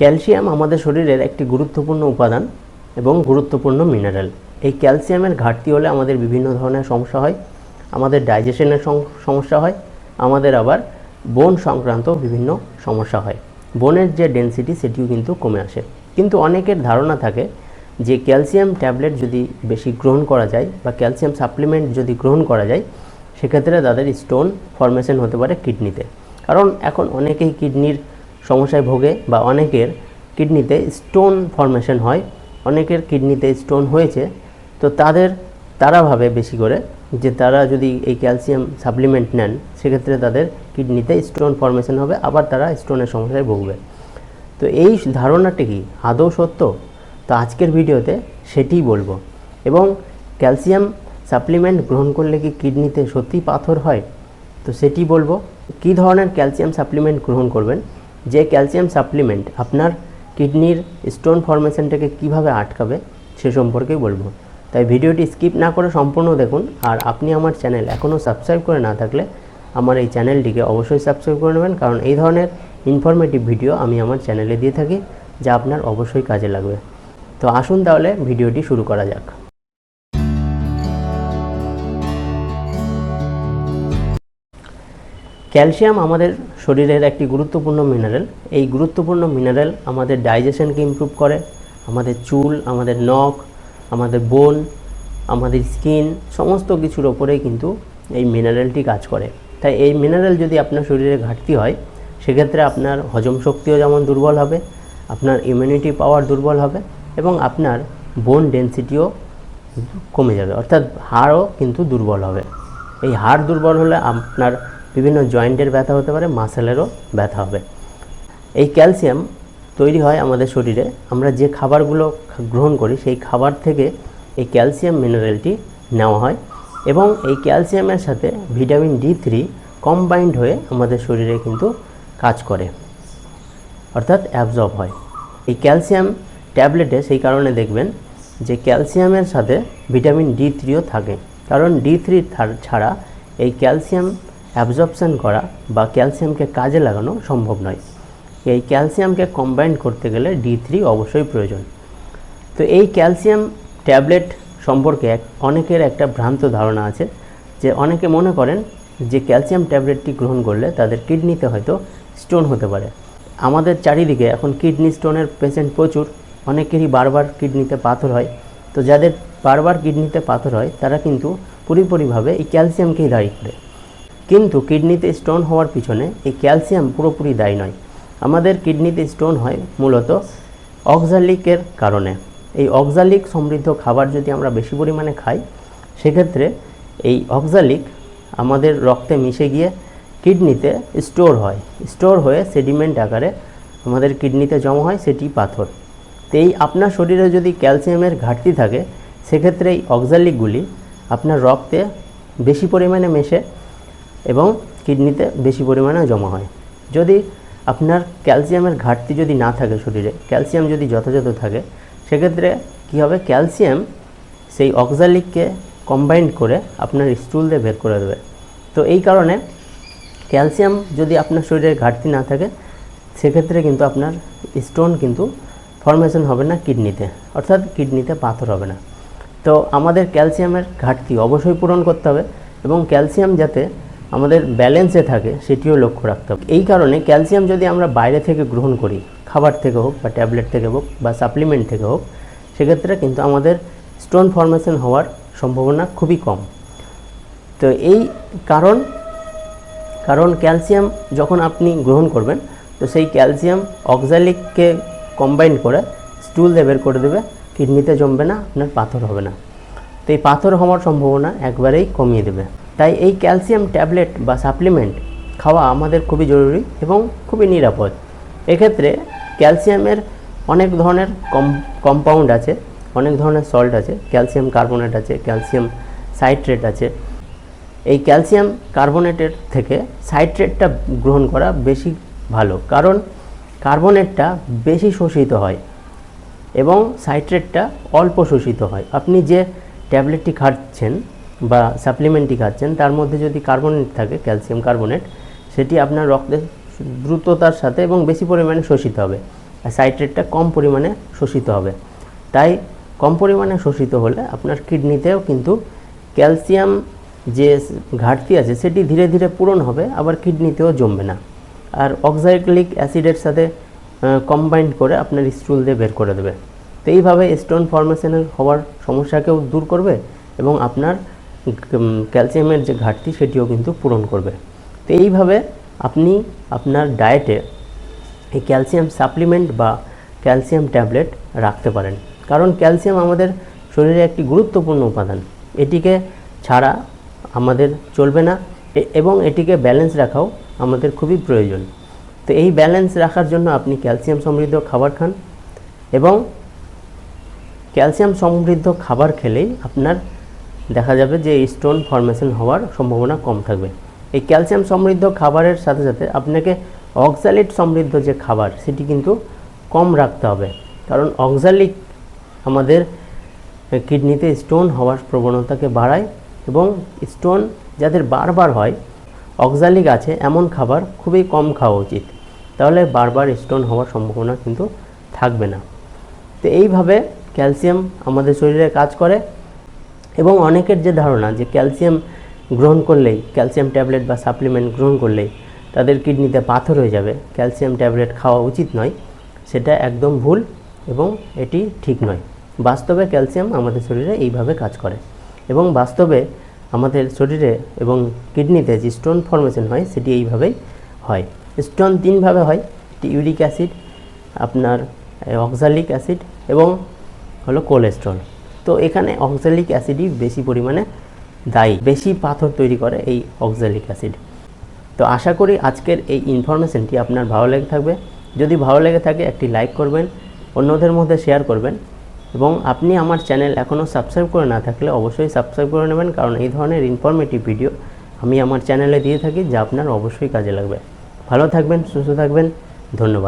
Calcium আমাদের শরীরের একটি গুরুত্বপূর্ণ উপাদান এবং গুরুত্বপূর্ণ মিনারেল এই ক্যালসিয়ামের ঘাটতি হলে আমাদের বিভিন্ন ধরনের সমস্যা হয়, আমাদের ডাইজেশনের সমস্যা হয়, আমাদের আবার বোন সংক্রান্ত বিভিন্ন সমস্যা হয়। বোনের যে ডেনসিটি সেটিও কিন্তু কমে আসে। কিন্তু অনেকের ধারণা থাকে যে ক্যালসিয়াম ট্যাবলেট যদি বেশি গ্রহণ করা যায় বা ক্যালসিয়াম সাপ্লিমেন্ট যদি গ্রহণ করা যায়, সেক্ষেত্রে তাদের স্টোন ফরমেশন হতে পারে কিডনিতে কারণ এখন অনেকেই কিডনির সমস্যায় ভোগে বা অনেকের কিডনিতে স্টোন ফরমেশন হয়, অনেকের কিডনিতে স্টোন হয়েছে, তো তাদের তারা ভাবে বেশি করে যে তারা যদি এই ক্যালসিয়াম সাপ্লিমেন্ট নেন, সেক্ষেত্রে তাদের কিডনিতে স্টোন ফরমেশন হবে, আবার তারা স্টোনের সমস্যায় ভুগবে। তো এই ধারণাটি কি আদৌ সত্য? তো আজকের ভিডিওতে সেটিই বলব। এবং ক্যালসিয়াম সাপ্লিমেন্ট গ্রহণ করলে কি কিডনিতে সত্যি পাথর হয়? তো সেটি বলব, কী ধরনের ক্যালসিয়াম সাপ্লিমেন্ট গ্রহণ করবেন? যে ক্যালসিয়াম সাপ্লিমেন্ট আপনার কিডনির স্টোন ফরমেশনটাকে কীভাবে আটকাবে সে সম্পর্কেই বলব। তাই ভিডিওটি স্কিপ না করে সম্পূর্ণ দেখুন আর আপনি আমার চ্যানেল এখনও সাবস্ক্রাইব করে না থাকলে আমার এই চ্যানেলটিকে অবশ্যই সাবস্ক্রাইব করে নেবেন, কারণ এই ধরনের ইনফরমেটিভ ভিডিও আমি আমার চ্যানেলে দিয়ে থাকি, যা আপনার অবশ্যই কাজে লাগবে। তো আসুন তাহলে ভিডিওটি শুরু করা যাক। ক্যালসিয়াম আমাদের শরীরের একটি গুরুত্বপূর্ণ মিনারেল এই গুরুত্বপূর্ণ মিনারেল আমাদের ডাইজেশনকে ইম্প্রুভ করে, আমাদের চুল, আমাদের নখ, আমাদের বোন আমাদের স্কিন সমস্ত কিছুর ওপরেই কিন্তু এই মিনারেলটি কাজ করে। তাই এই মিনারেল যদি আপনার শরীরে ঘাটতি হয়, সেক্ষেত্রে আপনার হজম শক্তিও যেমন দুর্বল হবে, আপনার ইমিউনিটি পাওয়ার দুর্বল হবে এবং আপনার বোন ডেন্সিটিও কমে যাবে। অর্থাৎ হাড়ও কিন্তু দুর্বল হবে। এই হাড় দুর্বল হলে আপনার বিভিন্ন জয়েন্টের ব্যথা হতে পারে, মাসেলেরও ব্যথা হবে। এই ক্যালসিয়াম তৈরি হয় আমাদের শরীরে। আমরা যে খাবারগুলো গ্রহণ করি, সেই খাবার থেকে এই ক্যালসিয়াম মিনারেলটি নেওয়া হয় এবং এই ক্যালসিয়ামের সাথে ভিটামিন ডি থ্রি কম্বাইন্ড হয়ে আমাদের শরীরে কিন্তু কাজ করে, অর্থাৎ অ্যাবজর্ব হয়। এই ক্যালসিয়াম ট্যাবলেটে সেই কারণে দেখবেন যে ক্যালসিয়ামের সাথে ভিটামিন ডি থ্রিও থাকে। কারণ ডি থ্রি, ছাড়া এই ক্যালসিয়াম অ্যাবজর্পশন করা বা ক্যালসিয়ামকে কাজে লাগানো সম্ভব নয়। এই ক্যালসিয়ামকে কম্বাইন করতে গেলে ডি থ্রি অবশ্যই প্রয়োজন। তো এই ক্যালসিয়াম ট্যাবলেট সম্পর্কে অনেকের একটা ভ্রান্ত ধারণা আছে যে অনেকে মনে করেন যে ক্যালসিয়াম ট্যাবলেটটি গ্রহণ করলে তাদের কিডনিতে হয়তো স্টোন হতে পারে। আমাদের চারিদিকে এখন কিডনি স্টোনের পেশেন্ট প্রচুর। অনেকেরই বারবার কিডনিতে পাথর হয়। তো যাদের বারবার কিডনিতে পাথর হয়, তারা কিন্তু পুরোপুরিভাবে এই ক্যালসিয়ামকেই দায়ী করে। কিন্তু কিডনিতে স্টোন হওয়ার পিছনে এই ক্যালসিয়াম পুরোপুরি দায়ী নয়। আমাদের কিডনিতে স্টোন হয় মূলত অক্সালিকের কারণে। এই অক্সালিক সমৃদ্ধ খাবার যদি আমরা বেশি পরিমাণে খাই, সেক্ষেত্রে এই অক্সালিক আমাদের রক্তে মিশে গিয়ে কিডনিতে স্টোর হয়। স্টোর হয়ে সেডিমেন্ট আকারে আমাদের কিডনিতে জমা হয়, সেটি পাথর। তো এই আপনার শরীরে যদি ক্যালসিয়ামের ঘাটতি থাকে, সেক্ষেত্রে এই অক্সালিকগুলি আপনার রক্তে বেশি পরিমাণে মেশে এবং কিডনিতে বেশি পরিমাণে জমা হয়। যদি আপনার ক্যালসিয়ামের ঘাটতি যদি না থাকে শরীরে, ক্যালসিয়াম যদি যথাযথ থাকে, সেক্ষেত্রে কী হবে? ক্যালসিয়াম সেই অক্সালিককে কম্বাইন্ড করে আপনার স্টুল দিয়ে বের করে দেবে। তো এই কারণে ক্যালসিয়াম যদি আপনার শরীরে ঘাটতি না থাকে, সেক্ষেত্রে কিন্তু আপনার স্টোন কিন্তু ফরমেশন হবে না কিডনিতে, অর্থাৎ কিডনিতে পাথর হবে না। তো আমাদের ক্যালসিয়ামের ঘাটতি অবশ্যই পূরণ করতে হবে এবং ক্যালসিয়াম যাতে আমাদের ব্যালেন্সে থাকে, সেটিও লক্ষ্য রাখতে হবে। এই কারণে ক্যালসিয়াম যদি আমরা বাইরে থেকে গ্রহণ করি, খাবার থেকে হোক বা ট্যাবলেট থেকে হোক বা সাপ্লিমেন্ট থেকে হোক, সেক্ষেত্রে কিন্তু আমাদের স্টোন ফরমেশন হওয়ার সম্ভাবনা খুবই কম। তো এই কারণ কারণ ক্যালসিয়াম যখন আপনি গ্রহণ করবেন, তো সেই ক্যালসিয়াম অক্সালিককে কম্বাইন করে স্টুল দিয়ে বের করে দেবে কিডনিতে জমবে না, আপনার পাথর হবে না। তো এই পাথর হওয়ার সম্ভাবনা একবারেই কমিয়ে দেবে। তাই এই ক্যালসিয়াম ট্যাবলেট বা সাপ্লিমেন্ট খাওয়া আমাদের খুবই জরুরি এবং খুবই নিরাপদ। এক্ষেত্রে ক্যালসিয়ামের অনেক ধরনের কম, কম্পাউন্ড আছে, অনেক ধরনের সল্ট আছে, ক্যালসিয়াম কার্বোনেট আছে, ক্যালসিয়াম সাইট্রেট আছে। এই ক্যালসিয়াম কার্বোনেটের থেকে সাইট্রেটটা গ্রহণ করা বেশি ভালো, কারণ কার্বনেটটা বেশি শোষিত হয় এবং সাইট্রেটটা অল্প শোষিত হয়। আপনি যে ট্যাবলেটটি খাচ্ছেন বা সাপ্লিমেন্টই খাচ্ছেন, তার মধ্যে যদি কার্বনেট থাকে ক্যালসিয়াম কার্বনেট সেটি আপনার রক্তে দ্রুততার সাথে এবং বেশি পরিমাণে শোষিত হবে। আর সাইট্রেটটা কম পরিমাণে শোষিত হবে। তাই কম পরিমাণে শোষিত হলে আপনার কিডনিতেও কিন্তু ক্যালসিয়াম যে ঘাটতি আছে, সেটি ধীরে ধীরে পূরণ হবে, আবার কিডনিতেও জমবে না। আর অক্সাইক্লিক অ্যাসিডের সাথে কম্বাইন্ড করে আপনার স্টুল দিয়ে বের করে দেবে। তো এইভাবে স্টোন ফর্মেশনের হওয়ার সমস্যাকেও দূর করবে এবং আপনার ক্যালসিয়ামের যে ঘাটতি সেটিও কিন্তু পূরণ করবে। তো এইভাবে আপনি আপনার ডায়েটে এই ক্যালসিয়াম সাপ্লিমেন্ট বা ক্যালসিয়াম ট্যাবলেট রাখতে পারেন। কারণ ক্যালসিয়াম আমাদের শরীরে একটি গুরুত্বপূর্ণ উপাদান। এটিকে ছাড়া আমাদের চলবে না এবং এটিকে ব্যালেন্স রাখাও আমাদের খুবই প্রয়োজন। তো এই ব্যালেন্স রাখার জন্য আপনি ক্যালসিয়াম সমৃদ্ধ খাবার খান এবং ক্যালসিয়াম সমৃদ্ধ খাবার খেলেই আপনার দেখা যাবে যে স্টোন ফর্মেশন হওয়ার সম্ভাবনা কম থাকবে। এই ক্যালসিয়াম সমৃদ্ধ খাবারের সাথে সাথে আপনাকে অক্সালিট সমৃদ্ধ যে খাবার, সেটি কিন্তু কম রাখতে হবে। কারণ অক্সালিক আমাদের কিডনিতে স্টোন হওয়ার প্রবণতাকে বাড়ায় এবং স্টোন যাদের বারবার হয় অক্সালিক আছে, এমন খাবার খুবই কম খাওয়া উচিত। তাহলে বারবার স্টোন হওয়ার সম্ভাবনা কিন্তু থাকবে না। তো এইভাবে ক্যালসিয়াম আমাদের শরীরে কাজ করে। এবং অনেকের যে ধারণা যে ক্যালসিয়াম গ্রহণ করলেই, ক্যালসিয়াম ট্যাবলেট বা সাপ্লিমেন্ট গ্রহণ করলেই তাদের কিডনিতে পাথর হয়ে যাবে। ক্যালসিয়াম ট্যাবলেট খাওয়া উচিত নয়, সেটা একদম ভুল এবং এটি ঠিক নয়। বাস্তবে ক্যালসিয়াম আমাদের শরীরে এইভাবে কাজ করে এবং বাস্তবে আমাদের শরীরে এবং কিডনিতে যে স্টোন ফর্মেশন হয়, সেটি এইভাবেই হয়। স্টোন তিনভাবে হয় ইউরিক অ্যাসিড, আপনার অক্সালিক অ্যাসিড এবং হলো কোলেস্ট্রল। তো এখানে অক্সালিক অ্যাসিডই বেশি পরিমাণে দায়ী। বেশি পাথর তৈরি করে এই অক্সালিক অ্যাসিড তো আশা করি আজকের এই ইনফরমেশনটি আপনার ভালো লেগে থাকবে। যদি ভালো লেগে থাকে, একটি লাইক করবেন, অন্যদের মধ্যে শেয়ার করবেন এবং আপনি আমার চ্যানেল এখনও সাবস্ক্রাইব করে না থাকলে অবশ্যই সাবস্ক্রাইব করে নেবেন, কারণ এই ধরনের ইনফরমেটিভ ভিডিও আমি আমার চ্যানেলে দিয়ে থাকি, যা আপনার অবশ্যই কাজে লাগবে। ভালো থাকবেন, সুস্থ থাকবেন, ধন্যবাদ।